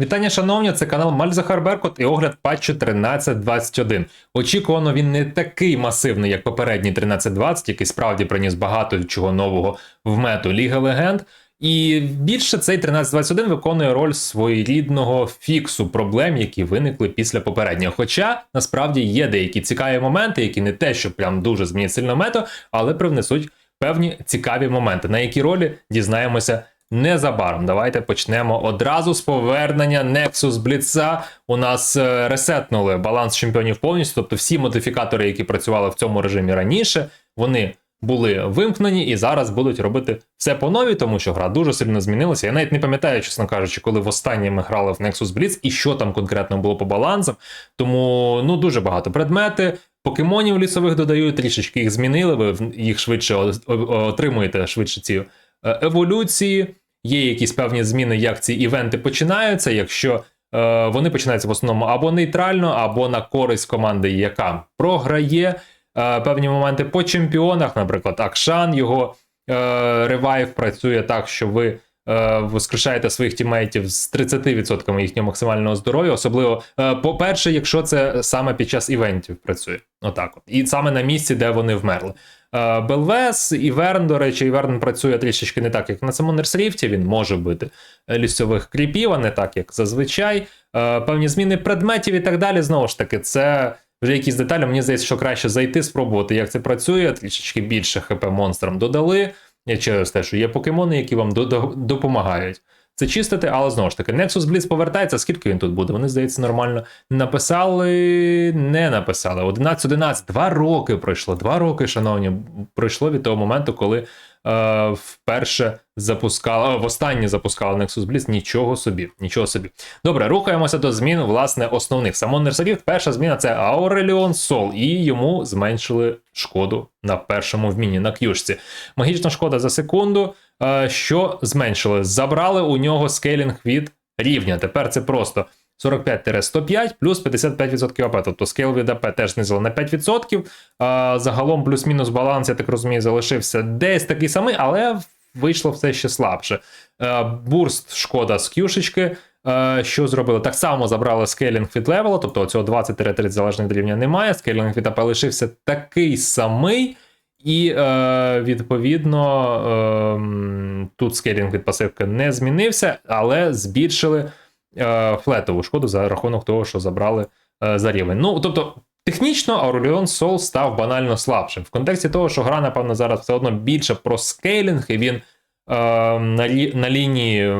Вітання, шановні, це канал Мальзахар Беркут і огляд патчу 13.21. Очікувано, він не такий масивний, як попередній 13.20, який справді приніс багато чого нового в мету Ліги Легенд. І більше цей 13.21 виконує роль своєрідного фіксу проблем, які виникли після попереднього. Хоча насправді є деякі цікаві моменти, які не те, що прям дуже змінять сильно мету, але привнесуть певні цікаві моменти, на які ролі дізнаємося незабаром. Давайте почнемо одразу з повернення Nexus Blitz. У нас е, ресетнули баланс чемпіонів повністю, тобто всі модифікатори, які працювали в цьому режимі раніше, вони були вимкнені і зараз будуть робити все по новій, тому що гра дуже сильно змінилася. Я навіть не пам'ятаю, чесно кажучи, коли востаннє ми грали в Nexus Blitz і що там конкретно було по балансам. Тому ну дуже багато предмети. Покемонів лісових додають, трішечки їх змінили. Ви їх швидше отримуєте швидше ці е, еволюції. Є якісь певні зміни, як ці івенти починаються. Якщо е, вони починаються в основному або нейтрально, або на користь команди, яка програє е, певні моменти по чемпіонах, наприклад, Акшан, його е, ревайв працює так, що ви. е, Воскрешаєте своїх тімейтів з 30% їхнього максимального здоров'я, особливо, е, по-перше, якщо це саме під час івентів працює. Отак от. І саме на місці, де вони вмерли. Е, Белвес, Іверн, до речі, Іверн працює трішечки не так, як на самому Нерсріфті. Він може бити лісових кріпів, а не так, як зазвичай. Е, Певні зміни предметів і так далі. Знову ж таки, це вже якісь деталі. Мені здається, що краще зайти, спробувати, як це працює. Трішечки більше ХП монстрам додали. Через те, що є покемони, які вам до- до- допомагають. Це чистити, але знову ж таки, Nexus Blitz повертається. Скільки він тут буде? Вони, здається, нормально написали, не написали. 11-11. Два роки пройшло. Два роки, шановні, пройшло від того моменту, коли е, вперше запускали, в останнє запускали Nexus Blitz. Нічого собі, нічого собі. Добре, рухаємося до змін, власне, основних. Самон перша зміна це Ауреліон Сол, і йому зменшили шкоду на першому вміні на к'юшці. Магічна шкода за секунду. Е, що зменшили? Забрали у нього скейлінг від рівня. Тепер це просто 45-105 плюс 55% АП. Тобто скейл від АП теж знизили на 5%. А, загалом плюс-мінус баланс, я так розумію, залишився десь такий самий, але вийшло все ще слабше. Е, бурст шкода з кюшечки. Е, Що зробили? Так само забрали скейлінг від левела, тобто цього 20-30 залежно від рівня немає. Скейлінг від АП лишився такий самий. І е, відповідно е, тут скейлінг від пасивки не змінився, але збільшили флетову шкоду за рахунок того, що забрали е, за рівень. Ну тобто, технічно Aurelion Сол став банально слабшим. В контексті того, що гра, напевно, зараз все одно більше про скейлінг, і він е, на, лі, на лінії,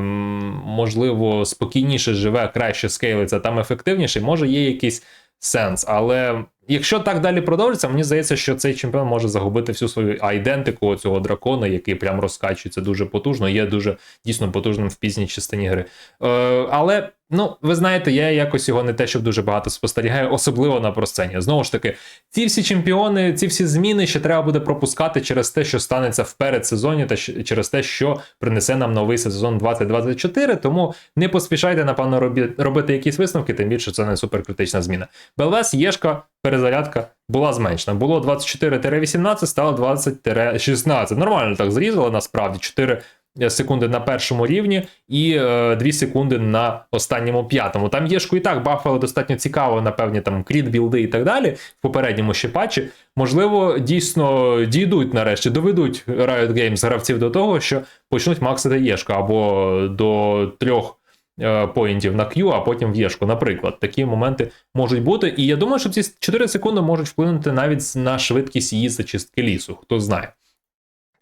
можливо, спокійніше живе, краще скейлиться, там ефективніше, може є якийсь сенс. Але якщо так далі продовжиться, мені здається, що цей чемпіон може загубити всю свою айдентику цього дракона, який прям розкачується дуже потужно, є дуже дійсно потужним в пізній частині гри. Е, але, ну, ви знаєте, я якось його не те, щоб дуже багато спостерігаю, особливо на просцені. Знову ж таки, ці всі чемпіони, ці всі зміни ще треба буде пропускати через те, що станеться в передсезоні, та через те, що принесе нам новий сезон 2024. Тому не поспішайте, напевно, робити якісь висновки, тим більше це не суперкритична зміна. Белвес, Єшка, перезарядка була зменшена. Було 24-18, стало 20-16. Нормально так зрізали, насправді 4 секунди на першому рівні і е, 2 секунди на останньому п'ятому. Там Єшку і так бафали достатньо цікаво на певні там кріт білди і так далі. В попередньому ще патчі. Можливо, дійсно дійдуть нарешті, доведуть Riot Games гравців до того, що почнуть максити Єшка або до трьох е, поінтів на Q, а потім в Єшку. Наприклад, такі моменти можуть бути. І я думаю, що ці 4 секунди можуть вплинути навіть на швидкість її зачистки лісу, хто знає.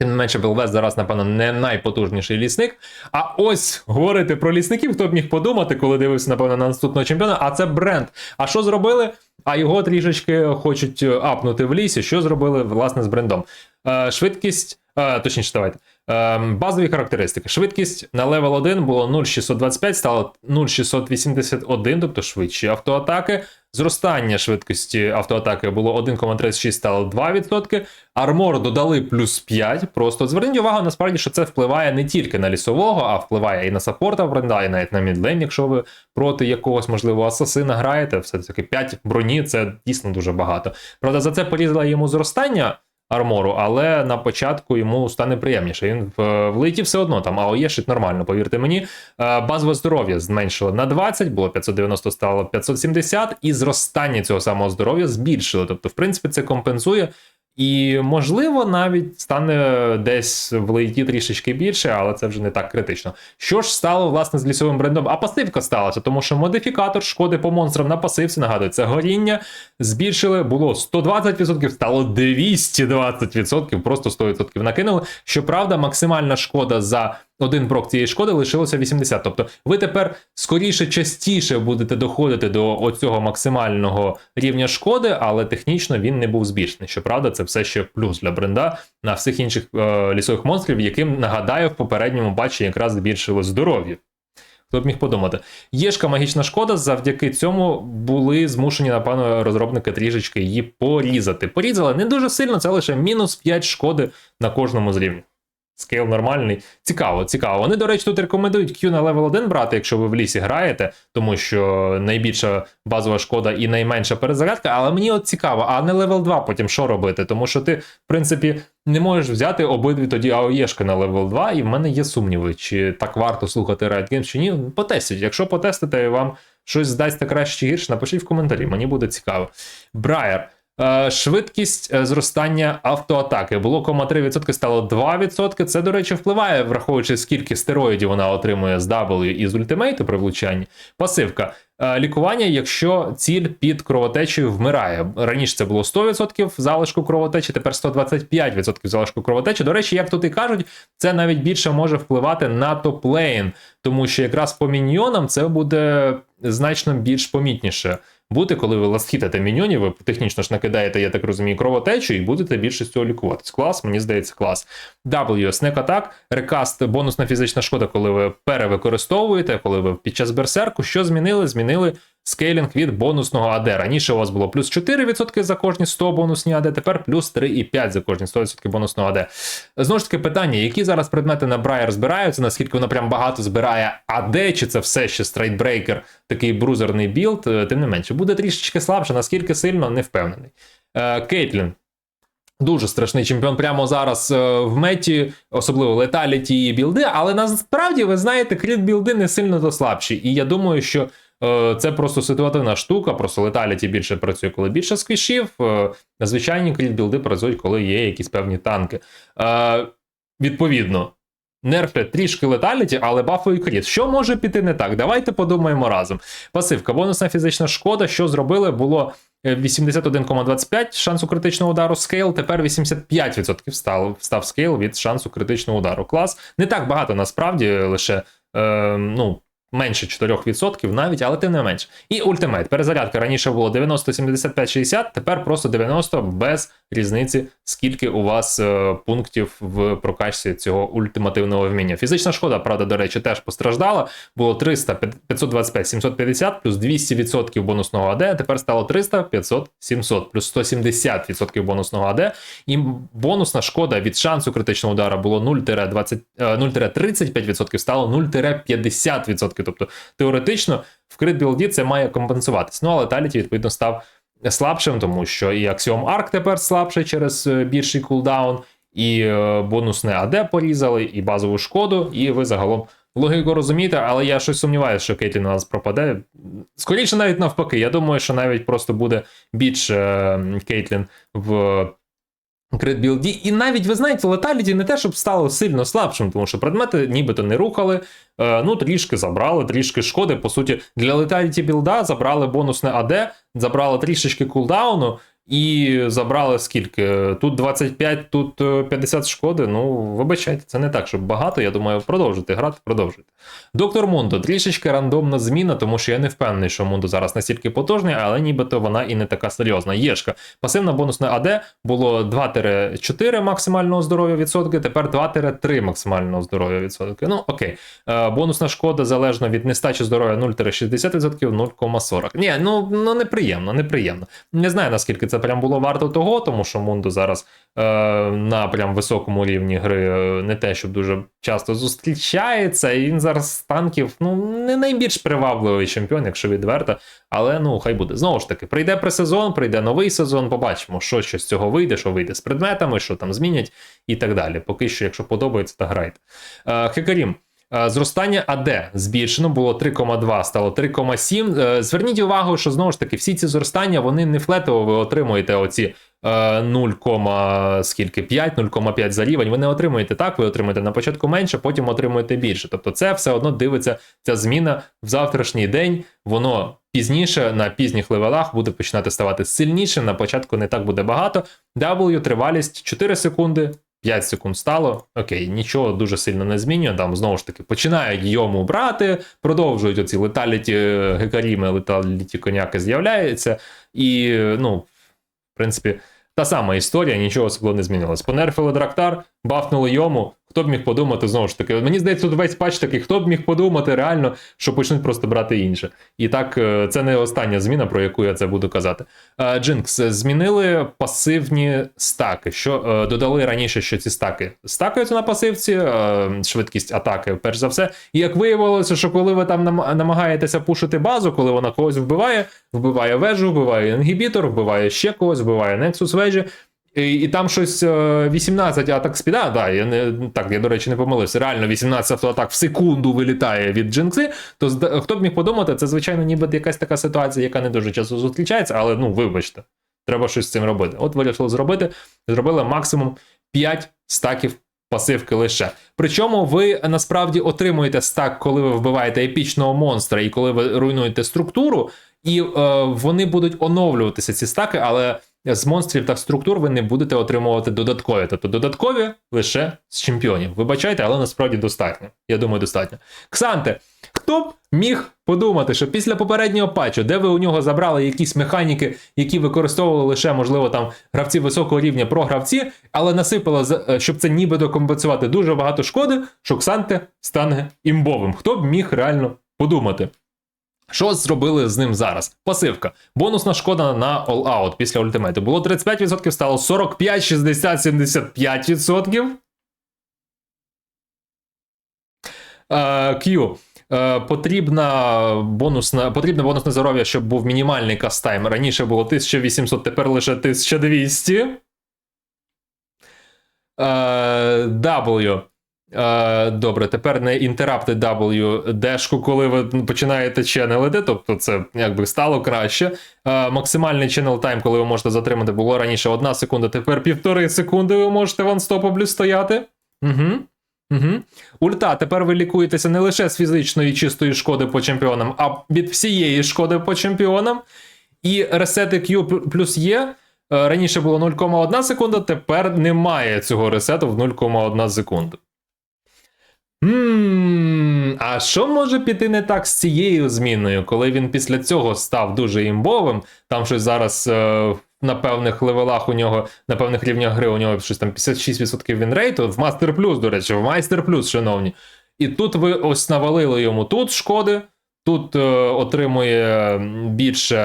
Тим не менше, Белвес зараз, напевно, не найпотужніший лісник. А ось говорити про лісників, хто б міг подумати, коли дивився, напевно, на наступного чемпіона, а це бренд. А що зробили? А його трішечки хочуть е, апнути в лісі. Що зробили, власне, з брендом? Е, швидкість, е, точніше, давайте. Е, базові характеристики. Швидкість на левел 1 було 0,625, стало 0,681, тобто швидші автоатаки. Зростання швидкості автоатаки було 1,36, стало 2%. Армор додали плюс 5. Просто зверніть увагу, насправді, що це впливає не тільки на лісового, а впливає і на саппорта бренда, і навіть на мідлейн, якщо ви проти якогось, можливо, асасина граєте. Все-таки 5 броні це дійсно дуже багато. Правда, за це порізали йому зростання. Армору, але на початку йому стане приємніше. Він в, влетів все одно там, а оєшить нормально, повірте мені. Е, Базове здоров'я зменшило на 20, було 590, стало 570, і зростання цього самого здоров'я збільшили. Тобто, в принципі, це компенсує. І, можливо, навіть стане десь в лейті трішечки більше, але це вже не так критично. Що ж стало власне з лісовим брендом? А пасивка сталася, тому що модифікатор шкоди по монстрам на пасивці, нагадую, це горіння. Збільшили, було 120%, стало 220%, просто 100% накинули. Щоправда, максимальна шкода за один брок цієї шкоди лишилося 80. Тобто ви тепер скоріше частіше будете доходити до оцього максимального рівня шкоди, але технічно він не був збільшений. Щоправда, це все ще плюс для бренда на всіх інших е, лісових монстрів, яким нагадаю, в попередньому баченні якраз збільшило здоров'я. Хто б міг подумати, єшка магічна шкода, завдяки цьому були змушені, напевно, розробники трішечки її порізати. Порізали не дуже сильно, це лише мінус 5 шкоди на кожному з рівнів. Скейл нормальний. Цікаво, цікаво. Вони, до речі, тут рекомендують Q на левел 1 брати, якщо ви в лісі граєте, тому що найбільша базова шкода і найменша перезарядка. Але мені от цікаво, а не левел 2 потім що робити? Тому що ти, в принципі, не можеш взяти обидві тоді АОЄшки на левел 2, і в мене є сумніви, чи так варто слухати Riot Games, чи ні. Потестіть. Якщо потестите вам щось здасться краще чи гірше, напишіть в коментарі, мені буде цікаво. Брайер. Е, Швидкість е, зростання автоатаки було 3% стало 2%. Це, до речі, впливає, враховуючи, скільки стероїдів вона отримує з W і з ультимейту при влучанні. Пасивка. Е, Лікування, якщо ціль під кровотечею вмирає. Раніше це було 100% залишку кровотечі, тепер 125% залишку кровотечі. До речі, як тут і кажуть, це навіть більше може впливати на топ-лейн, тому що якраз по міньйонам це буде значно більш помітніше бути, коли ви ласхітите міньонів, ви технічно ж накидаєте, я так розумію, кровотечу і будете більше цього лікуватись. Клас, мені здається, клас. W, Attack, рекаст, бонусна фізична шкода, коли ви перевикористовуєте, коли ви під час берсерку, що змінили? Змінили скейлінг від бонусного АД. Раніше у вас було плюс 4% за кожні 100 бонусні АД, тепер плюс 3,5 за кожні 100% бонусного АД. Знову ж таки, питання, які зараз предмети на Брайер збираються, наскільки воно прям багато збирає АД, чи це все ще страйтбрейкер, такий брузерний білд, тим не менше, буде трішечки слабше, наскільки сильно, не впевнений. Е, Кейтлін. Дуже страшний чемпіон прямо зараз е, в меті, особливо леталіті і білди, але насправді, ви знаєте, кріт білди не сильно то слабші. І я думаю, що е, це просто ситуативна штука, просто леталіті більше працює, коли більше сквішів. Е, звичайні кріт білди працюють, коли є якісь певні танки. Е, відповідно, нерфлять трішки леталіті, але бафують кріт. Що може піти не так? Давайте подумаємо разом. Пасивка, бонусна фізична шкода, що зробили, було. 81,25 шансу критичного удару скейл, тепер 85% став, став скейл від шансу критичного удару. Клас. Не так багато насправді, лише е, ну, менше 4% навіть, але тим не менше. І ультимейт. Перезарядка раніше було 90, 75, 60, тепер просто 90 без різниці, скільки у вас е, пунктів в прокачці цього ультимативного вміння. Фізична шкода, правда, до речі, теж постраждала. Було 300, 525, 750, плюс 200% бонусного АД, тепер стало 300, 500, 700, плюс 170% бонусного АД. І бонусна шкода від шансу критичного удару було 0-35%, е, стало 0-50%. Тобто теоретично в крит білді це має компенсуватись. Ну але Таліті, відповідно, став слабшим, тому що і Axiom Arc тепер слабший через е, більший кулдаун, і е, бонусне АД порізали, і базову шкоду, і ви загалом. Логіку розумієте, але я щось сумніваюся, що Кейтлін у нас пропаде. Скоріше, навіть навпаки. Я думаю, що навіть просто буде більше е, Кейтлін в критбілді. І навіть ви знаєте, леталіті не те, щоб стало сильно слабшим, тому що предмети нібито не рухали. Е, ну, трішки забрали, трішки шкоди. По суті, для леталіті білда забрали бонусне АД, забрали трішечки кулдауну. І забрали скільки? Тут 25, тут 50 шкоди. Ну, вибачайте, це не так, щоб багато. Я думаю, продовжити грати, продовжуйте. Доктор Мундо, трішечки рандомна зміна, тому що я не впевнений, що Мундо зараз настільки потужний, але нібито вона і не така серйозна. Єшка. Пасивна бонусна АД було 2-4 максимального здоров'я відсотки, тепер 2-3 максимального здоров'я відсотки. Ну, окей. Е, бонусна шкода залежно від нестачі здоров'я 0-60%, 0,40. Ні, ну, ну неприємно, неприємно. Не знаю, наскільки це це прям було варто того, тому що Мунду зараз е, на прям високому рівні гри е, не те, щоб дуже часто зустрічається, і він зараз з танків ну, не найбільш привабливий чемпіон, якщо відверто. Але ну хай буде. Знову ж таки, прийде пресезон, прийде новий сезон, побачимо, що ще з цього вийде, що вийде з предметами, що там змінять і так далі. Поки що, якщо подобається, то грайте. Е, Хекарім. Е, Зростання АД збільшено було 3,2, стало 3,7. Е, Зверніть увагу, що знову ж таки всі ці зростання вони не флетово ви отримуєте оці е, 0, скільки 5, 0,5 за рівень. Ви не отримуєте так, ви отримуєте на початку менше, потім отримуєте більше. Тобто, це все одно дивиться ця зміна в завтрашній день. Воно пізніше на пізніх левелах буде починати ставати сильнішим. На початку не так буде багато. W тривалість 4 секунди. 5 секунд стало, окей, нічого дуже сильно не змінює. Там знову ж таки починають йому брати, продовжують оці леталіті гекаріми, леталіті коняки з'являються. І, ну, в принципі, та сама історія, нічого особливо не змінилось. Понерфили Драктар, бафнули йому. Хто б міг подумати, знову ж таки, мені здається, весь патч такий, хто б міг подумати реально, що почнуть просто брати інше. І так, е, це не остання зміна, про яку я це буду казати. Е, Джинкс, змінили пасивні стаки. Що е, додали раніше, що ці стаки стакаються на пасивці, швидкість атаки, перш за все. І як виявилося, що коли ви там нам- намагаєтеся пушити базу, коли вона когось вбиває, вбиває вежу, вбиває інгібітор, вбиває ще когось, вбиває Nexus вежі. І, і там щось е, 18 атак спіда, да, я не так, я до речі не помилився. Реально 18 атак в секунду вилітає від джинкси. То хто б міг подумати, це звичайно ніби якась така ситуація, яка не дуже часто зустрічається, але ну вибачте, треба щось з цим робити. От вирішили зробити, зробили максимум 5 стаків пасивки лише. Причому ви насправді отримуєте стак, коли ви вбиваєте епічного монстра і коли ви руйнуєте структуру, і е, вони будуть оновлюватися ці стаки, але з монстрів та структур ви не будете отримувати додаткові. Тобто додаткові лише з чемпіонів. Вибачайте, але насправді достатньо. Я думаю, достатньо. Ксанте, хто б міг подумати, що після попереднього патчу, де ви у нього забрали якісь механіки, які використовували лише, можливо, там гравці високого рівня програвці, але насипало, е, щоб це нібито компенсувати дуже багато шкоди, що Ксанте стане імбовим. Хто б міг реально подумати? Що зробили з ним зараз? Пасивка. Бонусна шкода на All Out після ультимейту. Було 35%, стало 45, 60, 75%. Е, Q. Потрібна бонусна, потрібне бонусне здоров'я, щоб був мінімальний кастайм. Раніше було 1800, тепер лише 1200. Е, W. Е, добре, тепер не Interrupt W дешку, коли ви починаєте ченелити, тобто це якби стало краще. Е, максимальний channel time, коли ви можете затримати, було раніше 1 секунда, тепер півтори секунди ви можете ванстоповлі стояти. Угу. Угу. Ульта, тепер ви лікуєтеся не лише з фізичної чистої шкоди по чемпіонам, а від всієї шкоди по чемпіонам. І ресети Q плюс є. Е, Раніше було 0,1 секунда, тепер немає цього ресету в 0,1 секунду. Ммм, а що може піти не так з цією зміною, коли він після цього став дуже імбовим? Там щось зараз е, на певних левелах у нього, на певних рівнях гри у нього щось там 56% вінрейту, в Мастер Плюс, до речі, в Майстер Плюс, шановні. І тут ви ось навалили йому тут шкоди, тут е, отримує більше,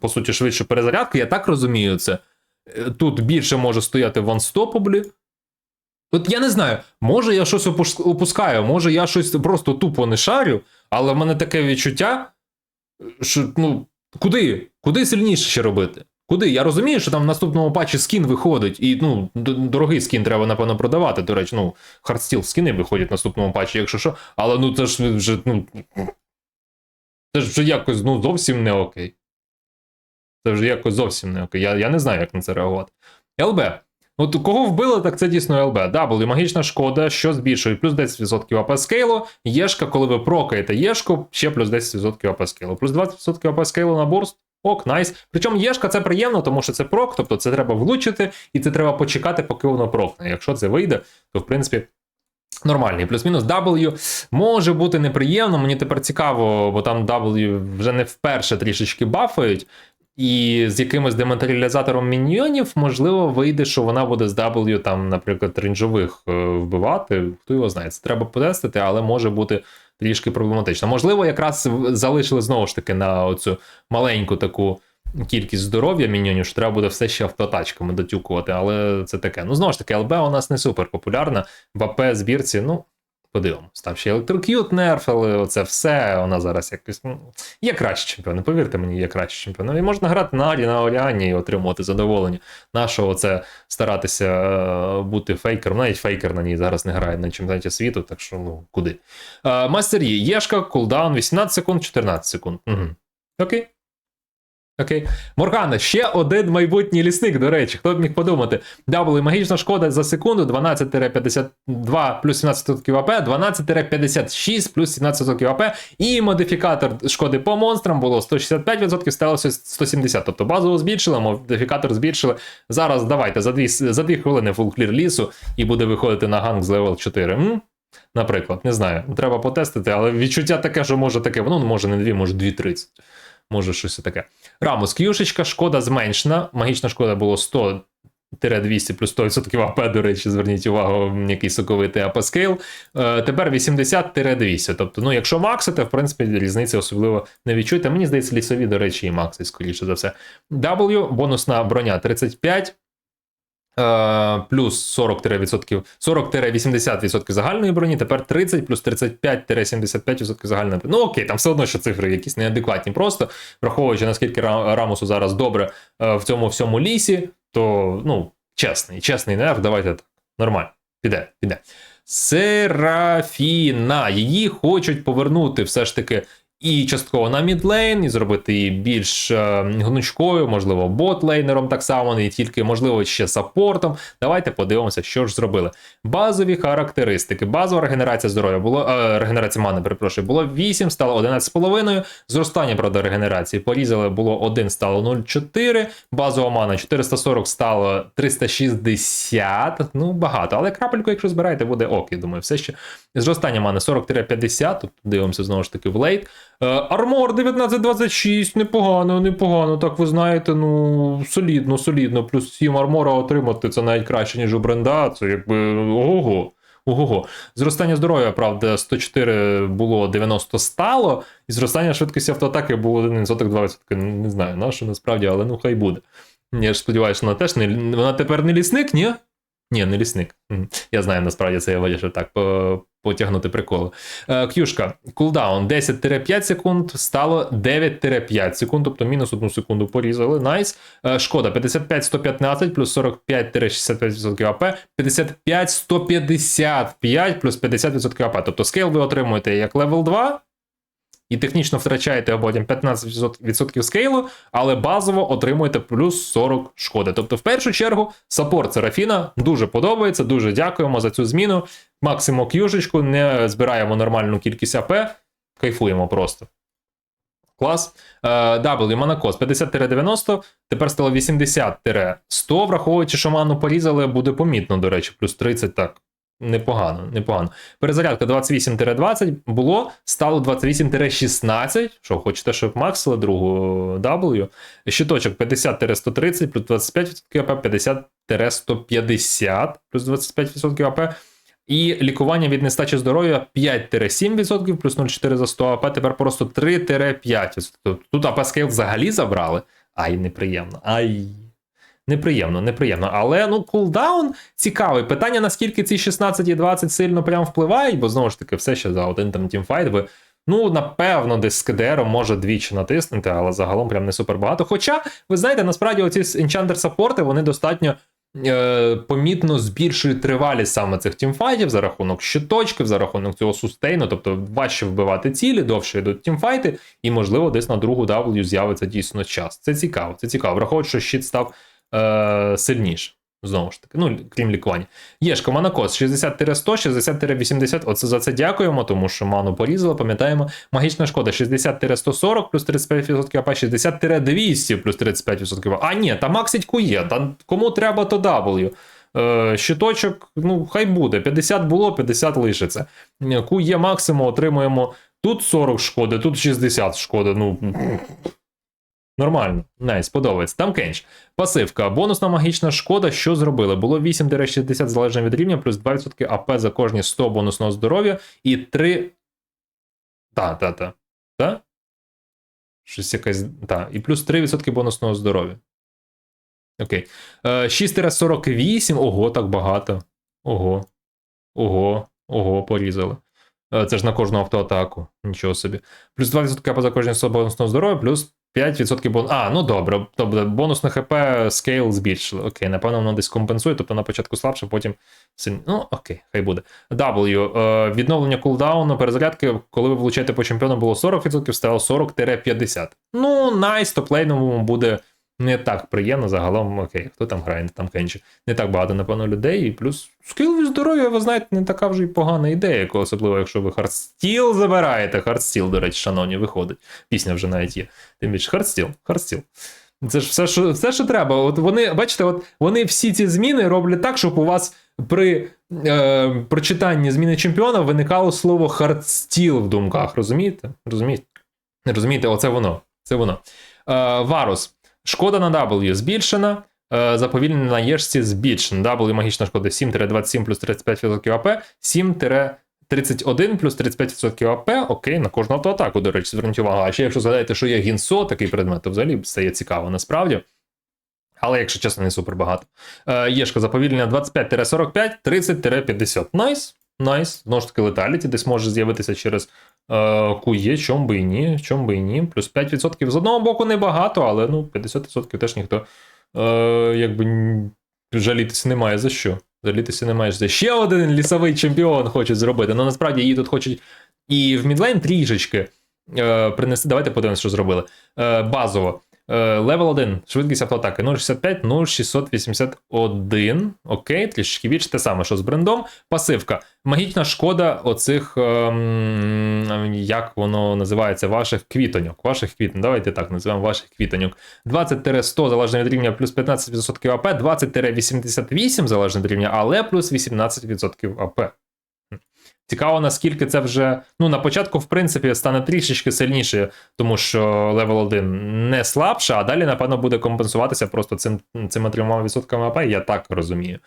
по суті, швидше перезарядки. Я так розумію це. Е, Тут більше може стояти в анстопаблі. От я не знаю, може я щось опус- упускаю, може я щось просто тупо не шарю, але в мене таке відчуття, що ну, куди? Куди сильніше ще робити? Куди? Я розумію, що там в наступному патчі скін виходить, і ну, дорогий скін треба, напевно, продавати. До речі, ну, хардстіл скіни виходять в наступному патчі, якщо що. Але ну це ж вже, ну. Це ж вже якось ну, зовсім не окей. Це вже якось зовсім не окей. Я, я не знаю, як на це реагувати. ЛБ. От кого вбили, так це дійсно ЛБ. W, магічна шкода, що збільшує плюс 10% АП скейлу. Єшка, коли ви прокаєте Єшку, ще плюс 10% АП скейлу. Плюс 20% АП скейлу на бурст. Ок, найс. Причому Єшка це приємно, тому що це прок, тобто це треба влучити, і це треба почекати, поки воно прокне. Якщо це вийде, то в принципі. Нормальний, плюс-мінус W може бути неприємно. Мені тепер цікаво, бо там W вже не вперше трішечки бафають. І з якимось дематеріалізатором міньйонів, можливо, вийде, що вона буде з W, там, наприклад, рейнджових е, вбивати. Хто його знає, це треба потестити, але може бути трішки проблематично. Можливо, якраз залишили знову ж таки на оцю маленьку таку кількість здоров'я міньйонів, що треба буде все ще автотачками дотюкувати, але це таке. Ну, знову ж таки, ЛБ у нас не супер популярна. В АП збірці, ну, подивимось. Там ще електрокют нерфили, оце все. Вона зараз якось. ну, Є кращі чемпіони, повірте мені, є кращі чемпіони. І можна грати на Алі, на Оліані і отримувати задоволення. Нашого це старатися е, бути фейкером. Навіть фейкер на ній зараз не грає на чемпіонаті світу, так що ну куди. Е, Мастер Є, Єшка, кулдаун 18 секунд, 14 секунд. Угу. Окей. Окей. Моргана, ще один майбутній лісник, до речі, хто б міг подумати. W магічна шкода за секунду 12-52 плюс 17% АП, 12-56 плюс 17% АП. І модифікатор шкоди по монстрам було 165%, сталося 170%. Тобто базово збільшили, модифікатор збільшили. Зараз давайте за 2, за 2 хвилини фулклір лісу і буде виходити на ганг з левел 4. М? Наприклад, не знаю. Треба потестити, але відчуття таке, що може таке, воно може не 2, може 2.30. Може щось таке. Рамус, к'юшечка, шкода зменшена. Магічна шкода було 100 200 плюс 100% АП, до речі, зверніть увагу, який соковитий АП скейл. Е, тепер 80-200. Тобто, ну, якщо максите, в принципі, різниці особливо не відчуєте. Мені здається, лісові, до речі, і макси, скоріше за все. W, бонусна броня 35. Е, плюс 40-80% 40-80% загальної броні, тепер 30 плюс 35-75% загальної. Ну окей, там все одно що цифри якісь неадекватні. Просто враховуючи, наскільки Ра- Рамусу зараз добре е, в цьому всьому лісі, то ну, чесний, чесний нерв, давайте так. Нормально. Піде, піде. Серафіна. Її хочуть повернути все ж таки і частково на мідлейн, і зробити її більш е, гнучкою, можливо, ботлейнером так само, не тільки, можливо, ще саппортом. Давайте подивимося, що ж зробили. Базові характеристики. Базова регенерація здоров'я було е, регенерація мани, перепрошую, було 8, стало 11,5. Зростання, правда, регенерації порізали, було 1, стало 0,4. Базова мана 440 стало 360. Ну, багато. Але крапельку, якщо збираєте, буде ок, я думаю, все ще. Зростання мани 40-50, тут дивимося знову ж таки в лейт. Е, Армор 1926, непогано, непогано. Так ви знаєте, ну солідно, солідно. Плюс 7 армора отримати це навіть краще, ніж у бренда. Це якби ого. Ого. Зростання здоров'я, правда, 104 було 90 стало, і зростання швидкості автоатаки було 1,2%. Не знаю, на що насправді, але ну хай буде. Я ж сподіваюся, вона теж не вона тепер не лісник, ні? Ні, не лісник. Я знаю, насправді це я вирішив так потягнути приколи. К'юшка, кулдаун 10-5 секунд, стало 9-5 секунд, тобто мінус одну секунду порізали. Найс. Е, Шкода 55-115 плюс 45-65% АП, 55-155 плюс 50% АП. Тобто скейл ви отримуєте як левел 2. І технічно втрачаєте потім 15% скейлу, але базово отримуєте плюс 40 шкоди. Тобто, в першу чергу, саппорт Серафіна дуже подобається. Дуже дякуємо за цю зміну. Максимо к'юшечку, не збираємо нормальну кількість АП, кайфуємо просто. Клас. Е, W, Монакос 50-90, тепер стало 80-100, враховуючи, що ману порізали, буде помітно, до речі, плюс 30 так. Непогано, непогано. Перезарядка 28-20 було, стало 28-16. Що, хочете, щоб максили другу W. Щиточок 50-130 плюс 25% АП, 50-150 плюс 25% АП. І лікування від нестачі здоров'я 5-7% плюс 0,4 за 100 АП, тепер просто 3-5%. Тут АП скейл взагалі забрали. Ай, неприємно. Ай. Неприємно, неприємно. Але ну кулдаун цікавий. Питання, наскільки ці 16 і 20 сильно прям впливають, бо знову ж таки, все ще за один там тімфайт ви. Ну, напевно, десь з КДРом може двічі натиснути, але загалом прям не супер багато. Хоча, ви знаєте, насправді оці Enchanter саппорти, вони достатньо е, помітно збільшують тривалість саме цих тімфайтів за рахунок щиточків, за рахунок цього сустейну, тобто важче вбивати цілі, довше йдуть тімфайти, і, можливо, десь на другу W з'явиться дійсно час. Це цікаво, це цікаво. Враховуючи, що щит став е, сильніше. Знову ж таки, ну, крім лікування. Єшка, Монокос 60-100, 60-80. Оце за це дякуємо, тому що ману порізали, пам'ятаємо. Магічна шкода 60-140 плюс 35% АП, 60-200 плюс 35% АП. А ні, та максить кує, та кому треба, то W. Е, щиточок, ну, хай буде. 50 було, 50 лишиться. Кує максимум отримуємо тут 40 шкоди, тут 60 шкоди. Ну, Нормально, найс, подобається. Там кенч. Пасивка. Бонусна магічна шкода. Що зробили? Було 8-60 залежно від рівня, плюс 2% АП за кожні 100 бонусного здоров'я і 3. Та, та, та. Та? Щось якась. Так, і плюс 3% бонусного здоров'я. Окей. Е, 6-48. Ого, так багато. Ого. Ого. Ого, порізали. Е, Це ж на кожну автоатаку. Нічого собі. Плюс 2% КП за кожен особу бонусного здоров'я, плюс 5% бонус. А, ну добре. Тобто бонус на ХП скейл збільшили. Окей, напевно, воно десь компенсує, тобто на початку слабше, потім. Ну, окей, хай буде. W. Е, відновлення кулдауну, перезарядки, коли ви влучаєте по чемпіону, було 40%, стало 40-50. Ну, найс, топлейновому буде не так приємно загалом. Окей, хто там грає, там Кенчі. Не так багато, напевно, людей. І плюс скіл від здоров'я, ви знаєте, не така вже й погана ідея, особливо, якщо ви хардстіл забираєте. Хардстіл, до речі, шановні, виходить. Пісня вже навіть є. Тим більше хардстіл, хардстіл. Це ж все, що все, що треба. От вони, бачите, от вони всі ці зміни роблять так, щоб у вас при е, прочитанні зміни чемпіона виникало слово хардстіл в думках. Розумієте? Розумієте? Розумієте, оце воно. Це воно. Е, Варус. Шкода на W збільшена. е, Заповільнення на єшці збільшена. W магічна шкода 7-27 плюс 35% АП, 7-31 плюс 35% АП. Окей, на кожну автоатаку, до речі, зверніть увагу. А ще якщо згадаєте, що є гінсо, такий предмет, то взагалі стає цікаво насправді. Але, якщо чесно, не супер багато. Е, Єшка заповільнення 25-45, 30-50. Найс. Найс. Знову ж таки, леталіті десь може з'явитися через е, кує, чом би і ні, чом би і ні. Плюс 5% з одного боку небагато, але ну 50% теж ніхто е, якби жалітися немає за що. Жалітися немає за ще один лісовий чемпіон хочуть зробити. Ну насправді її тут хочуть і в мідлейн трішечки е, принести. Давайте подивимося, що зробили. Е, базово. Е, Левел 1, швидкість автоатаки 0,65, 0,681. Окей, трішки більше те саме, що з брендом. Пасивка. Магічна шкода оцих, ем, як воно називається, ваших квітоньок. Ваших квітоньок. Давайте так називаємо ваших квітоньок. 20-100 залежно від рівня, плюс 15% АП, 20-88 залежно від рівня, але плюс 18% АП. Цікаво, наскільки це вже. Ну, на початку, в принципі, стане трішечки сильніше, тому що левел 1 не слабше, а далі, напевно, буде компенсуватися просто цим, цими трьома відсотками АП, я так розумію.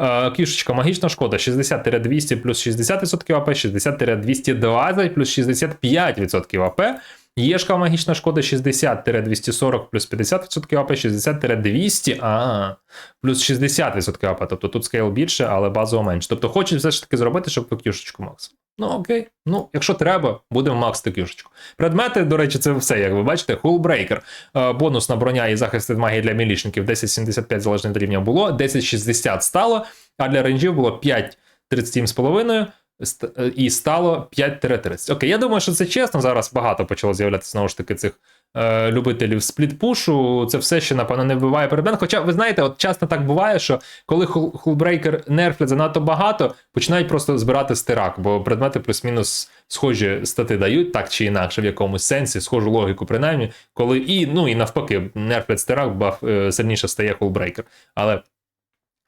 Е, Кішечка, магічна шкода 60-200 плюс 60% АП, 60-220 плюс 65% АП. Єшка магічна шкода 60-240 плюс 50% АП, 60-200, а, плюс 60% АП. Тобто тут скейл більше, але базово менше. Тобто хочуть все ж таки зробити, щоб кюшечку макс. Ну окей. Ну, якщо треба, будемо максити кюшечку. Предмети, до речі, це все, як ви бачите, Hullbreaker. Е, Бонусна броня і захист від магії для мілішників 10,75 залежно від рівня було, 10,60 стало, а для рейнджів було 5,37,5 ст- е, і стало 5-30. Окей, я думаю, що це чесно. Зараз багато почало з'являтися знову ж таки цих е, любителів сплітпушу. Це все ще, напевно, не вбиває предмет. Хоча, ви знаєте, от часто так буває, що коли хул- хулбрейкер нерфлять занадто багато, починають просто збирати стирак, бо предмети плюс-мінус схожі стати дають, так чи інакше, в якомусь сенсі, схожу логіку, принаймні, коли і, ну і навпаки, нерфлять стирак, баф е, сильніше стає хулбрейкер. Але.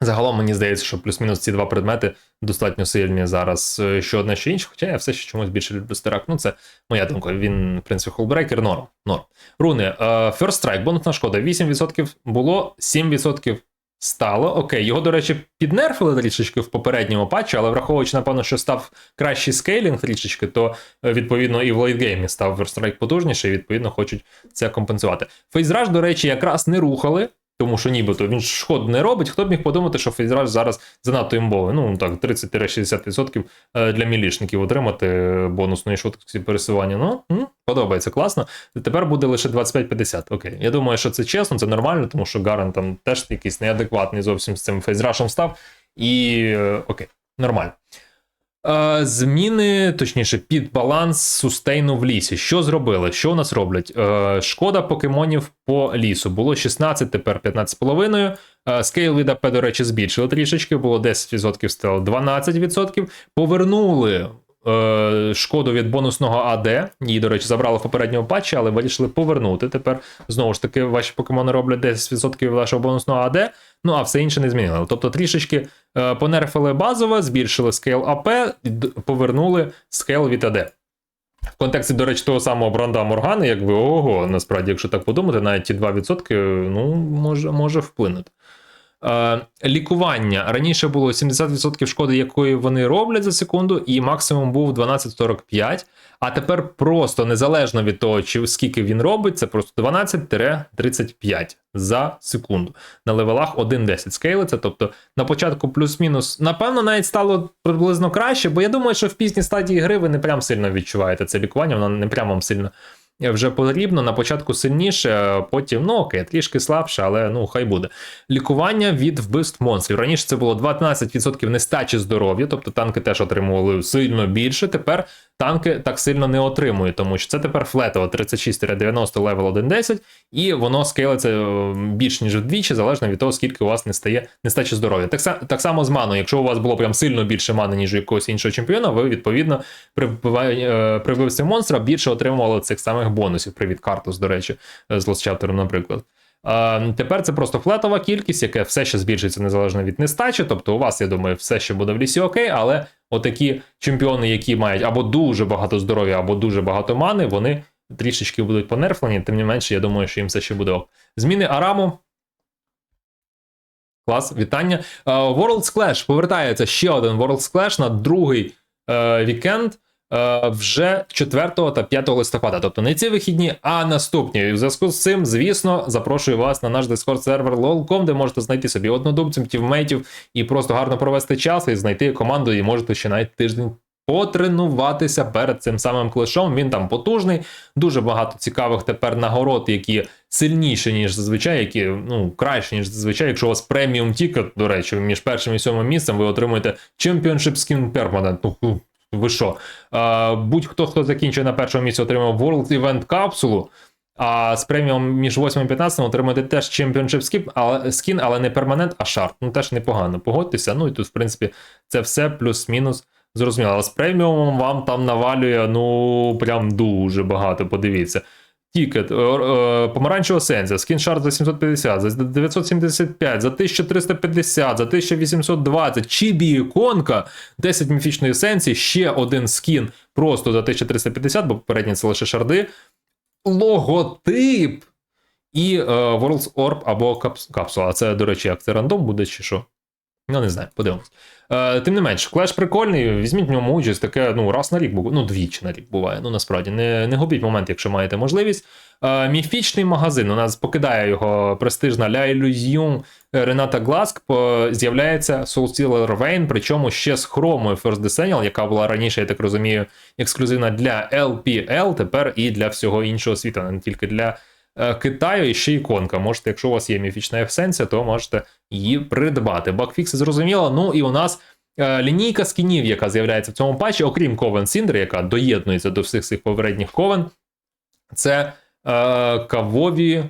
Загалом мені здається, що плюс-мінус ці два предмети достатньо сильні зараз, е, що одне, що інше. Хоча я все ще чомусь більше люблю стирак. Ну, це моя думка. Він, в принципі, холбрейкер, норм. норм. Руни. е, First Strike, бонусна шкода. 8% було, 7% стало. Окей, його, до речі, піднерфили трішечки в попередньому патчі, але враховуючи, напевно, що став кращий скейлінг трішечки, то е, відповідно і в лейтгеймі став First Strike потужніший, і відповідно хочуть це компенсувати. Фейзраж, до речі, якраз не рухали. Тому що нібито він шкод не робить. Хто б міг подумати, що фейзраж зараз занадто імбовий. Ну так, 30-60% е, для мілішників отримати бонусної швидкості пересування. Ну, подобається класно. Тепер буде лише 25-50. Окей. Я думаю, що це чесно, це нормально, тому що Гарен там теж якийсь неадекватний зовсім з цим фейзрашем став. І е, окей, нормально. Е, Зміни, точніше, під баланс сустейну в лісі. Що зробили? Що у нас роблять? Е, Шкода покемонів по лісу. Було 16, тепер 15,5. Е, Скейл від АП, до речі, збільшили трішечки, було 10%, стало 12%. Повернули шкоду від бонусного АД. Її, до речі, забрали в попередньому патчі, але вирішили повернути. Тепер знову ж таки ваші покемони роблять 10% від вашого бонусного АД. Ну а все інше не змінили. Тобто трішечки е, понерфили базове, збільшили скейл АП, повернули скейл від АД. В контексті, до речі, того самого бранда Моргани, якби ого, насправді, якщо так подумати, навіть ті 2% ну, може, може вплинути. Е, лікування раніше було 70% шкоди, якої вони роблять за секунду, і максимум був 12,45. А тепер просто незалежно від того, чи скільки він робить, це просто 12-35 за секунду. На левелах 1.10 скейлиться. Тобто на початку плюс-мінус, напевно, навіть стало приблизно краще, бо я думаю, що в пізній стадії гри ви не прям сильно відчуваєте це лікування, воно не прям вам сильно вже потрібно. На початку сильніше, потім, ну окей, трішки слабше, але ну хай буде. Лікування від вбивств монстрів. Раніше це було 12% нестачі здоров'я, тобто танки теж отримували сильно більше. Тепер танки так сильно не отримують, тому що це тепер флетово 36-90 левел 1.10, і воно скейлиться е, більш ніж вдвічі, залежно від того, скільки у вас не стає нестачі здоров'я. Так, так само з маною. Якщо у вас було прям сильно більше мани, ніж у якогось іншого чемпіона, ви відповідно при е, вбивстві монстра більше отримували цих самих бонусів. Привіт, картус, до речі, е, з Lost Chapter, наприклад. Тепер це просто флетова кількість, яка все ще збільшується незалежно від нестачі. Тобто, у вас, я думаю, все ще буде в лісі окей, але отакі чемпіони, які мають або дуже багато здоров'я, або дуже багато мани, вони трішечки будуть понерфлені. Тим не менше, я думаю, що їм все ще буде ок. Зміни Араму. Клас, вітання. World's Clash повертається ще один World's Clash на другий е, вікенд вже 4 та 5 листопада. Тобто не ці вихідні, а наступні. І в зв'язку з цим, звісно, запрошую вас на наш Discord сервер LOL.com, де можете знайти собі однодумців, тівмейтів і просто гарно провести час і знайти команду, і можете ще навіть тиждень. Потренуватися перед цим самим клешом. Він там потужний, дуже багато цікавих тепер нагород, які сильніші, ніж зазвичай, які ну краще, ніж зазвичай. Якщо у вас преміум тікет, до речі, між першим і сьомим місцем ви отримуєте Championship Skin Permanent. Ви що? Будь-хто, хто закінчує на першому місці, отримав World Event капсулу. А з преміум між 8 і 15 отримати теж Championship Skip, скін, але не перманент, а шарт. Ну теж непогано. Погодьтеся. Ну і тут, в принципі, це все плюс-мінус зрозуміло. Але з преміумом вам там навалює, ну, прям дуже багато. Подивіться. Тікет, е, е, помаранчева сенсія, скін шарт за 750, за 975, за 1350, за 1820, чібі іконка, 10 міфічної есенції, ще один скін просто за 1350, бо попередні це лише шарди. Логотип і е, World's Orb або капс- капсула. Це, до речі, як це рандом буде чи що? Ну, не знаю, подивимось. Е, тим не менш, клеш прикольний, візьміть в ньому участь, таке ну, раз на рік, бу- ну, двічі на рік буває. Ну, насправді, не, не губіть момент, якщо маєте можливість. Е, міфічний магазин. У нас покидає його престижна La Illusion Рената Гласк. З'являється Soul Stealer Vayne, причому ще з хромою First Decennial, яка була раніше, я так розумію, ексклюзивна для LPL, тепер і для всього іншого світу, не тільки для Китаю, і ще іконка. Можете, якщо у вас є міфічна есенція, то можете її придбати. Багфікси зрозуміло. Ну і у нас е, лінійка скінів, яка з'являється в цьому патчі, окрім Ковен Сіндри, яка доєднується до всіх цих попередніх ковен. Це е, кавові.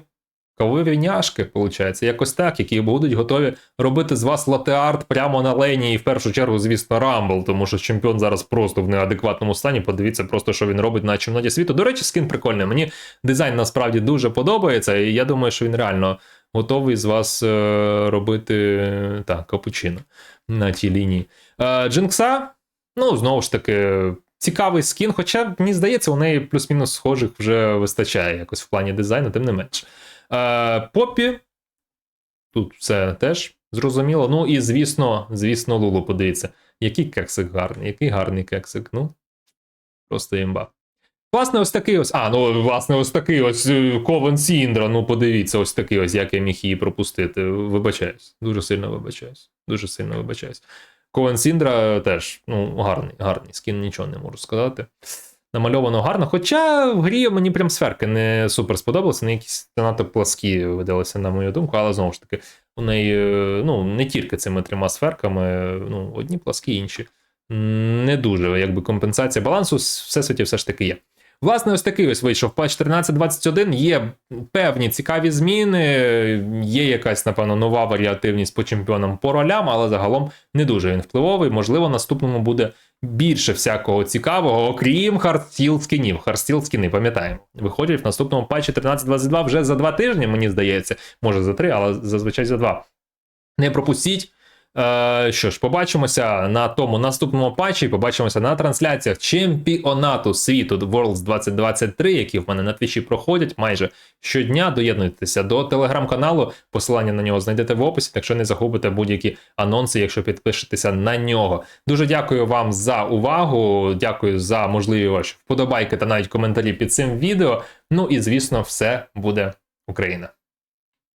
Кавові виходить, якось так, які будуть готові робити з вас латеарт прямо на лені, і в першу чергу, звісно, Рамбл, тому що чемпіон зараз просто в неадекватному стані. Подивіться, просто що він робить на чемпіонаті світу. До речі, скін прикольний. Мені дизайн насправді дуже подобається, і я думаю, що він реально готовий з вас е, робити так, капучино на тій лінії. Е, Джинкса, ну, знову ж таки, цікавий скін, хоча, мені здається, у неї плюс-мінус схожих вже вистачає якось в плані дизайну, тим не менше. Е, Поппі, тут все теж зрозуміло. Ну і звісно, звісно, Лулу, подивіться, який кексик гарний, який гарний кексик. Ну, просто імба. Власне, ось такий ось. А, ну, власне, ось такий ось е, Ковен Сіндра. Ну, подивіться, ось такий ось, як я міг її пропустити. Вибачаюсь. Дуже сильно вибачаюсь. Дуже сильно вибачаюсь. Ковен Сіндра теж, ну, гарний, гарний. Скін нічого не можу сказати. Намальовано гарно. Хоча в грі мені прям сферки не супер сподобалися, вони якісь занадто пласкі видалися, на мою думку, але знову ж таки, у неї, е, ну, не тільки цими трьома сферками, ну, одні пласкі, інші. Не дуже, якби компенсація балансу всесвіті все ж таки є. Власне, ось такий ось вийшов патч 13.21. Є певні цікаві зміни, є якась, напевно, нова варіативність по чемпіонам по ролям, але загалом не дуже він впливовий. Можливо, наступному буде більше всякого цікавого, окрім хардстіл скінів. Хардстіл скіни, пам'ятаємо. Виходять в наступному патчі 13.22 вже за два тижні, мені здається, може за три, але зазвичай за два. Не пропустіть. Е, що ж, побачимося на тому наступному патчі. Побачимося на трансляціях чемпіонату світу Worlds 2023, які в мене на твічі проходять майже щодня. Доєднуйтеся до телеграм-каналу. Посилання на нього знайдете в описі, так що не загубите будь-які анонси, якщо підпишетеся на нього. Дуже дякую вам за увагу. Дякую за можливі ваші вподобайки та навіть коментарі під цим відео. Ну і звісно, все буде Україна.